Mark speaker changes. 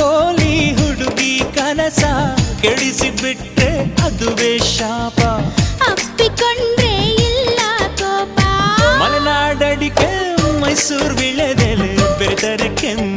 Speaker 1: ಕೋಲಿ ಹುಡುಗಿ ಕನಸ ಕೆಡಿಸಿ ಅದುವೇ ಶಾಪ.
Speaker 2: ಅಪ್ಪಿಕೊಂಡ್ರೆ ಇಲ್ಲ ಕೋಪ.
Speaker 1: ಮಲೆನಾಡಡಿಕೆ ಮೈಸೂರು ಬೆಳೆದೆಲೆ ಬೆರೆತರೆ ಕೆಂಪ